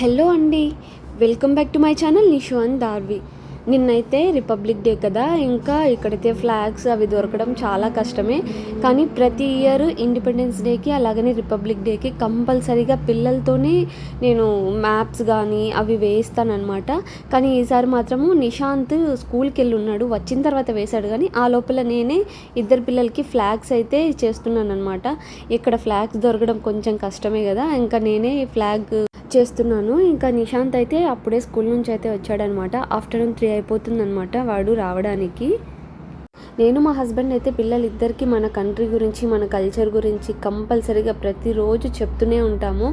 Hello అండి. Welcome back to my channel Nishu and Darvi. నిన్నైతే republic day కదా ఇంకా ఇక్కడైతే ఫ్లాగ్స్ అవి దొరకడం చాలా కష్టమే. కానీ ప్రతి ఇయర్ ఇండిపెండెన్స్ డేకి అలాగనే రిపబ్లిక్ డేకి కంపల్సరీగా పిల్లలతోనే నేను మ్యాప్స్ కానీ అవి వేస్తానమాట కానీ ఈసారి మాత్రము నిశాంత్ స్కూల్కి వెళ్ళి ఉన్నాడు వచ్చిన తర్వాత వేశాడు కానీ ఆ లోపల నేనే ఇద్దరు పిల్లలకి ఫ్లాగ్స్ అయితే చేస్తున్నాను అనమాట ఇక్కడ ఫ్లాగ్స్ దొరకడం కొంచెం కష్టమే కదా ఇంకా నేనే ఫ్లాగ్ చేస్తున్నాను. ఇంకా నిశాంత్ అయితే అప్పుడే స్కూల్ నుంచి అయితే వచ్చాడనమాట. ఆఫ్టర్నూన్ త్రీ అయిపోతుందనమాట వాడు రావడానికి. నేను మా హస్బెండ్ అయితే పిల్లలిద్దరికీ మన కంట్రీ గురించి మన కల్చర్ గురించి కంపల్సరీగా ప్రతిరోజు చెప్తూనే ఉంటాము.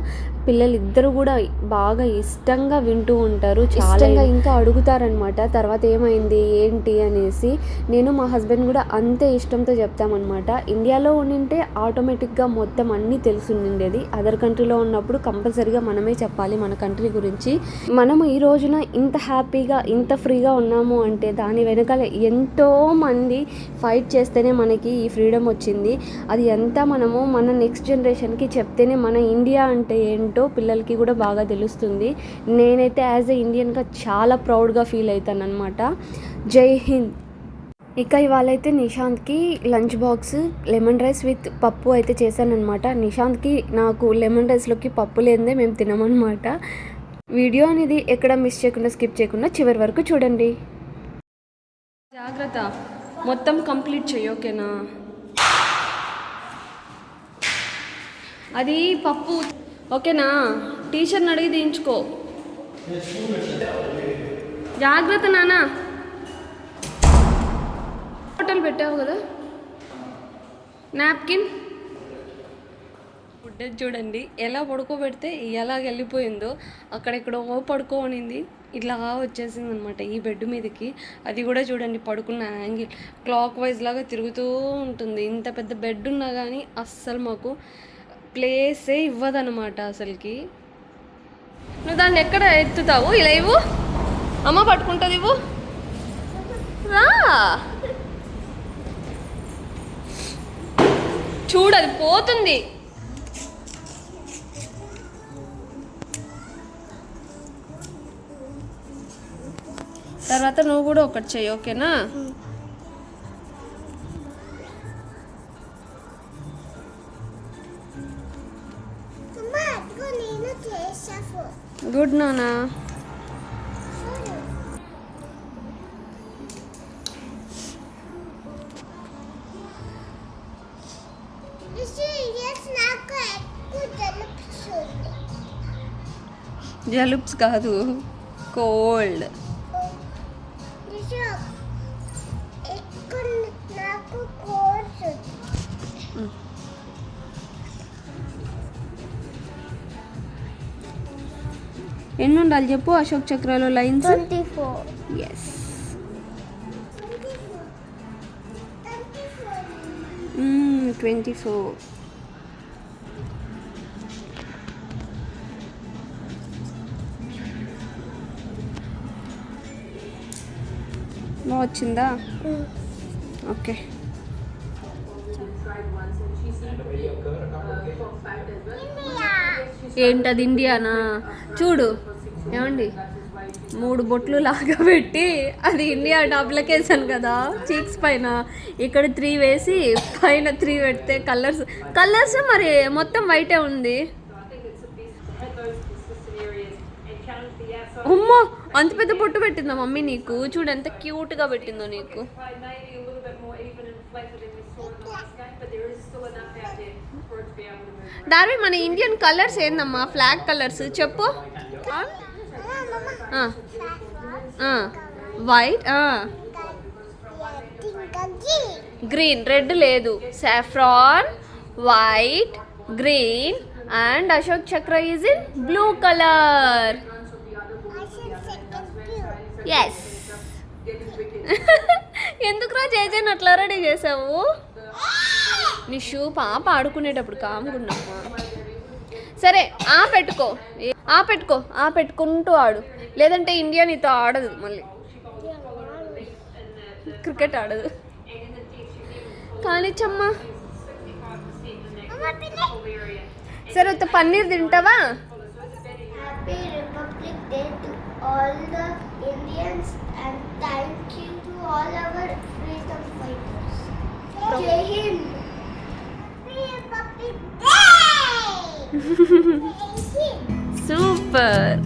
పిల్లలిద్దరూ కూడా బాగా ఇష్టంగా వింటూ ఉంటారు. చాలా ఇంకా అడుగుతారనమాట తర్వాత ఏమైంది ఏంటి అనేసి నేను మా హస్బెండ్ కూడా అంతే ఇష్టంతో చెప్తామన్నమాట. ఇండియాలో ఉండింటే ఆటోమేటిక్గా మొత్తం అన్నీ తెలుసుండేది అదర్ కంట్రీలో ఉన్నప్పుడు కంపల్సరీగా మనమే చెప్పాలి మన కంట్రీ గురించి. మనము ఈ రోజున ఇంత హ్యాపీగా ఇంత ఫ్రీగా ఉన్నాము అంటే దాని వెనకాల ఎంతో మంది ఫైట్ చేస్తేనే మనకి ఈ ఫ్రీడమ్ వచ్చింది. అది ఎంత మనము మన నెక్స్ట్ జనరేషన్కి చెప్తేనే మన ఇండియా అంటే ఏంటో పిల్లలకి కూడా బాగా తెలుస్తుంది. నేనైతే యాజ్ ఎ ఇండియన్గా చాలా ప్రౌడ్గా ఫీల్ అవుతాను అనమాట జై హింద్. ఇక ఇవాళ అయితే నిశాంత్కి lunch box lemon rice with pappu అయితే చేశానమాట నిశాంత్కి నాకు లెమన్ రైస్లోకి పప్పు లేదే మేము తినమన్నమాట. వీడియో అనేది ఎక్కడ మిస్ చేయకుండా స్కిప్ చేయకుండా చివరి వరకు చూడండి. జాగ్రత్త. మొత్తం కంప్లీట్ చెయ్యి ఓకేనా? అది పప్పు. ఓకేనా? టీచర్ని అడిగి తీయించుకో. జాగ్రత్త నానా హోటల్ పెట్టావు కదా? నాప్కిన్? ఫుడ్ చూడండి ఎలా పడుకోబెడితే ఎలా వెళ్ళిపోయిందో అక్కడెక్కడో పడుకోనింది ఇట్లా వచ్చేసింది అనమాట ఈ బెడ్ మీదకి. అది కూడా చూడండి పడుకున్న యాంగిల్ క్లాక్ వైజ్ లాగా తిరుగుతూ ఉంటుంది. ఇంత పెద్ద బెడ్ ఉన్నా కానీ అస్సలు మాకు ప్లేసే ఇవ్వదనమాట అసలుకి. నువ్వు దాన్ని ఎక్కడ ఎత్తుతావు? ఇలా ఇవ్వు. అమ్మ పట్టుకుంటుంది ఇవ్వు. రా. చూడు పోతుంది. తర్వాత నువ్వు కూడా ఒకటి చెయ్యి ఓకేనా? గుడ్ నానా జలుబ్స్ కాదు కోల్డ్. ఎన్ని ఉండాలి చెప్పు Ashok చక్రాలో lines twenty four. Yes twenty four. బాగా వచ్చిందా? ఓకే. ఏంటది ఇండియానా? చూడు ఏమండి? మూడు బొట్లు లాగా పెట్టి అది ఇండియా టాప్లకి వేసాను కదా చీక్స్ పైన. ఇక్కడ త్రీ వేసి పైన త్రీ పెడితే కలర్స్ కలర్స్ మరి మొత్తం వైటే ఉంది. అమ్మో! అంత పెద్ద బొట్టు పెట్టిందా మమ్మీ నీకు? చూడు ఎంత క్యూట్గా పెట్టిందో నీకు. డార్వి మన ఇండియన్ కలర్స్ ఏందమ్మా? Flag colours. చెప్పు. వైట్ గ్రీన్ రెడ్ లేదు. Saffron white green and Ashok Chakra is in blue colour yes ఎందుకురా చేజన్ అట్లా రెడీ చేసావు? నీ షూ పాప ఆడుకునేటప్పుడు కాముకున్నామా సరే ఆ పెట్టుకో. ఆ పెట్టుకో. ఆ పెట్టుకుంటూ ఆడు. లేదంటే ఇండియా నీతో ఆడదు మళ్ళీ. క్రికెట్ ఆడదు. కానిచ్చమ్మా సరే పన్నీర్ తింటావా? champions and thank you to all our freedom fighters. Jai Hind! Super!